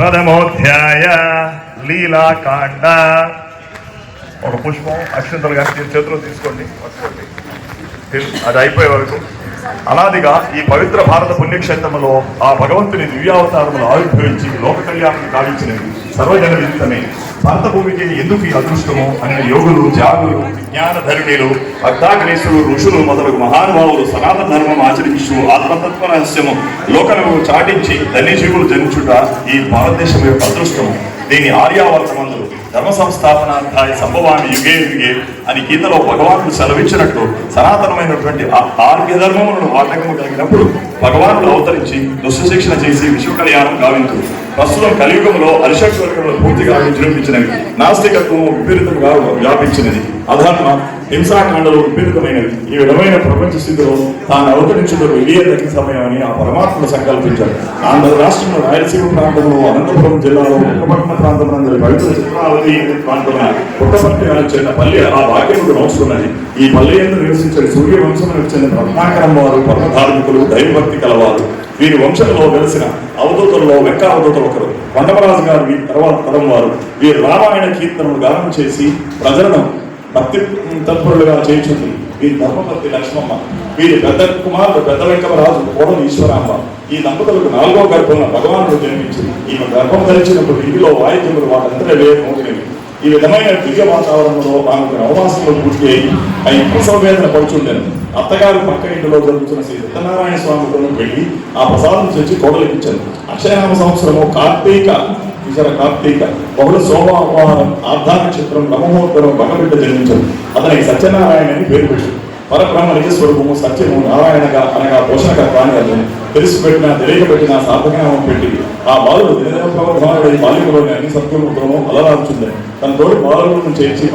ప్రథమోధ్యాయ లీలాకాండ. ఒక పుష్పం అక్షంతలు గారి చేతిలో తీసుకోండి అది అయిపోయే వరకు. అలాదిగా ఈ పవిత్ర భారత పుణ్యక్షేత్రంలో ఆ భగవంతుని దివ్యావతారములు ఆవిర్భవించి లోక కళ్యాణం కావించినవి సర్వజన విదితమే భారత భూమికి ఎందుకు ఈ అదృష్టము? అనే యోగులు జాగులు విజ్ఞాన ధరణిలు అగ్ధాగ్నేశులు ఋషులు మొదలగు మహానుభావులు సనాతన ధర్మం ఆచరించు ఆత్మతత్వ రహస్యము లోకలను చాటించి ధన్యజీవులు జనించుట ఈ భారతదేశం యొక్క అదృష్టము. దీని ఆర్యావర్తమందు ధర్మ సంస్థాపనార్థాయ సంభవాన్ని యుగే యుగే అని గీతలో భగవానుడు సెలవిచ్చినట్టు సనాతనమైనటువంటి ఆ ఆర్య ధర్మములను ఆటంకము కలిగినప్పుడు భగవానుడు అవతరించి దుష్ట శిక్షణ చేసి విశ్వ కళ్యాణం గావించు. ప్రస్తుతం కలియుగంలో అరిషట్ వర్గంలో పూర్తిగా విజృంభించినవి. నాస్తికత్వం విపరీతంగా వ్యాపించినది. అధర్మ హింసాకాండలు విపరీతమైనవి. ఈ విధమైన ప్రపంచ స్థితిలో తాను అవతరించుటకు ఇదే తగిన సమయం అని ఆ పరమాత్మను సంకల్పించారు ఆంధ్ర రాష్ట్రంలో రాయలసీమ ప్రాంతంలో అనంతపురం జిల్లాలో ఉత్తపట్న ప్రాంతం అందరి పవిత్ర చిత్రావతి ప్రాంతమైన పుట్టపర్తి అని చెందిన పల్లె ఆ భాగ్యముడు నోచుకున్నది ఈ పల్లె ఎందు నివసించిన సూర్య చెందిన రత్నాకరం వారు పరమ ధార్మికులు దైవభక్తి కలవారు. వీరి వంశంలో వెలిసిన అవధూతల్లో వెంక అవధూత ఒకరు. పండమరాజు గారు వీరి తర్వాత తరం వారు. వీరు రామాయణ కీర్తనలు గానం చేసి ప్రజలను భక్తి తత్పరులుగా చేయించింది. వీరి ధర్మపతి లక్ష్మమ్మ వీరి పెద్ద కుమారుడు పెద్ద వెంకమరాజు కోడలు ఈశ్వరాంబ. ఈ దంపతులకు నాలుగో గర్భంలో భగవానుడు జన్మించింది. ఈమె గర్భం ధరించినప్పుడు ఇంటిలో వాయిద్యములు వాటంతట వే మోగినవి ఈ విధమైన దివ్య వాతావరణంలో ఆమెకు నవమాసంలో పూర్తి అయి అవి ప్రసవ వేదన పడుచుండెను. అత్తగారు పక్క ఇంటిలో జరుగుతున్న శ్రీ సత్యనారాయణ స్వామి గురించి వెళ్ళి ఆ ప్రసాదం తెచ్చి కోడలిపించాను అక్షయనామ సంవత్సరము కార్తీక విజర కార్తీక బహుళ సోమవారం ఆర్ధా నక్షత్రం నవమోత్తరం భగబిడ్డ జన్మించారు. అతనికి సత్యనారాయణ అని పేరు పెట్టాడు పరబ్రహ్మ నిజ స్వరూపము సత్యము నారాయణగా అనగా పోషణకత్వాన్ని అని అర్థం తెలిసి పెట్టిన తెలియక పెట్టిన పెట్టి ఆ బాలుడు దినదిన బాల్యంలోని అన్ని సత్యముద్రము అలరాల్చుండే. తన తోటి బాలులను చేర్చి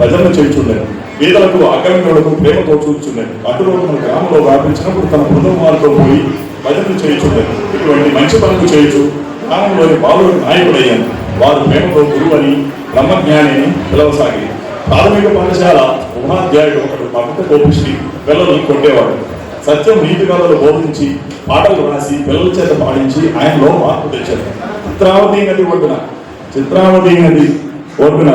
భజనలు చేయించుండే. పేదలకు అగ్రమికులకు ప్రేమతో చూచుండే. అటులో తన గ్రామంలో వ్యాపించినప్పుడు తన బృందం పోయి భజనలు చేయించుండే. ఇటువంటి మంచి పనులు చేయొచ్చు గ్రామంలోని బాలుడు నాయకుడయ్యాను వారు ప్రేమతో గురువని బ్రహ్మజ్ఞాని అని పిలవసాగి ప్రాథమిక పాఠశాల ఉపాధ్యాయుడు ఒకడు భక్త కోపిష్టి పిల్లలను కొట్టేవాడు. సత్యం నీతి కథలు బోధించి పాటలు రాసి పిల్లల చేత పాడించి ఆయనలో మార్పు తెచ్చారు చిత్రావతి నది ఒడ్డున చిత్రావతి నది ఒడ్డున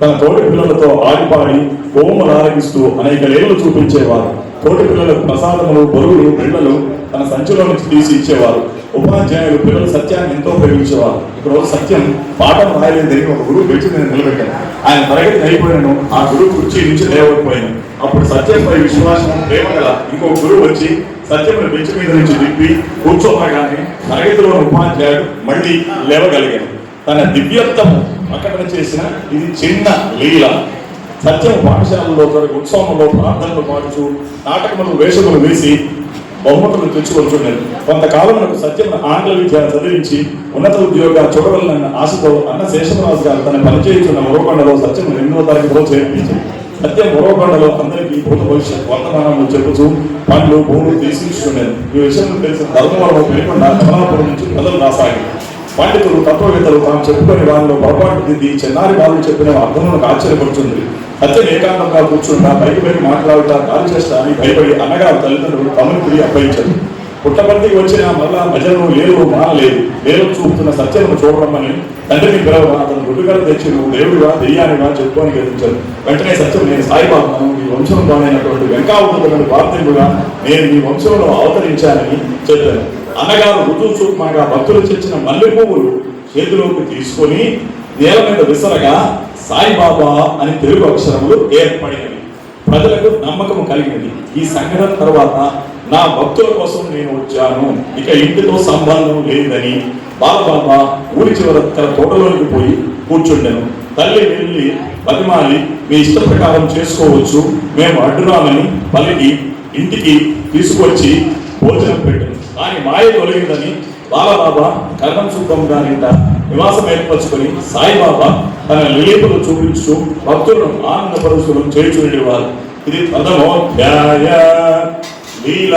తన తోటి పిల్లలతో ఆడిపాడి కోమలు ఆరగిస్తూ అనేక లేళ్ళు చూపించేవారు. తోటి పిల్లలకు ప్రసాదములు బరువులు పిల్లలు తన సంచిలో నుంచి తీసి ఇచ్చేవారు. ఉపాధ్యాయులు పిల్లల సత్యాన్ని ఎంతో ప్రేమించేవారు. ఇక్కడ సత్యం పాఠం రాయలేదని ఒక గురువు పెంచి నేను నిలబెట్టాను ఆయన తరగతి అయిపోయాను ఆ గురువు కుర్చీ నుంచి లేవకపోయాను. అప్పుడు సత్యంపై విశ్వాసం ప్రేమ గల ఇంకో గురువు వచ్చి సత్యమును బెంచ్ మీద నుంచి దిప్పి కూర్చోమగానే తరగతిలో ఉపాధ్యాయుడు మళ్ళీ లేవగలిగాను తన దివ్యత్వము ప్రకటన చేసిన ఇది చిన్న లీల. సత్యం పాఠశాలలో జరిగే ఉత్సవంలో ప్రార్థనలు పాడుచు నాటకములు వేషములు వేసి బహుమతులు తెచ్చుకొచ్చుండేది కొంతకాలమునకు సత్యం ఆంగ్ల విద్య చదివించి ఉన్నత ఉద్యోగ చూడవలన ఆశతో అన్న శేషరాజు గారు తన పనిచేయుచున్న మరోకొండలో సత్యం ఎనిమిదవ తరగతిలో చేర్పించారు సత్యం మురవకొండలో అందరికీ భూత భవిష్యత్ వర్తమానంలో చెబుతూ పండ్లు భూములు తీసుకుంటుండేది ఈ విషయం తెలిసిన ధర్మవరం లేకుండా కమలాపురం నుంచి ప్రజలు రాసాగి పండితులు తత్వవేత్తలు తాము చెప్పుకొని వారిలో పొరపాటు దిద్ది చిన్నారి వాళ్ళు చెప్పిన అర్థములకు ఆశ్చర్యపడుతుంది సత్యం ఏకాంతంగా కూర్చుంటా పైకి పైకి మాట్లాడుతా దారి చేస్తా అని భయపడి అన్నగారు తల్లిదండ్రులు తమను తిరిగి అప్పగించారు. పుట్టపర్తికి వచ్చిన మరలా భజనలు లేరు మానలేదు నేను చూపుతున్న సత్యను చూడమని తండ్రిని పిలవగా అతను గుడ్డుగా తెచ్చి నువ్వు దేవుడిగా దెయ్యానిగా చెప్పు అని గెలిచారు వెంటనే సత్యం నేను సాయిబాబాను ఈ వంశంలోనైనటువంటి వెంకావతులను భారతీయుడుగా నేను ఈ వంశంలో అవతరించానని చెప్పాను. అన్నగారు రుజువు చూపమాగా భక్తులు తెచ్చిన మల్లె పువ్వులు చేతిలోకి తీసుకొని నేల మీద విసరగా సాయిబాబా అని తెలుగు అక్షరములు ఏర్పడినవి. ప్రజలకు నమ్మకం కలిగినది. ఈ సంఘటన తర్వాత నా భక్తుల కోసం నేను వచ్చాను. ఇక ఇంటితో సంబంధం లేదని బాలబాబా ఊరి చివర తన తోటలోనికి పోయి కూర్చుండాను. తల్లి వెళ్ళి బతిమాలి మీ ఇష్ట ప్రకారం చేసుకోవచ్చు. మేము అడ్డురామని పలికి ఇంటికి తీసుకొచ్చి భోజనం పెట్టాను. కానీ మాయ తొలగిందని బాలబాబా కర్ణం సుబ్బం గారింట నివాసం ఏర్పరచుకొని సాయిబాబా తన లీలలు చూపించు భక్తులను ఆనందపరుచులను చేర్చుండేవారు ఇది ప్రథమోధ్యాయ లీల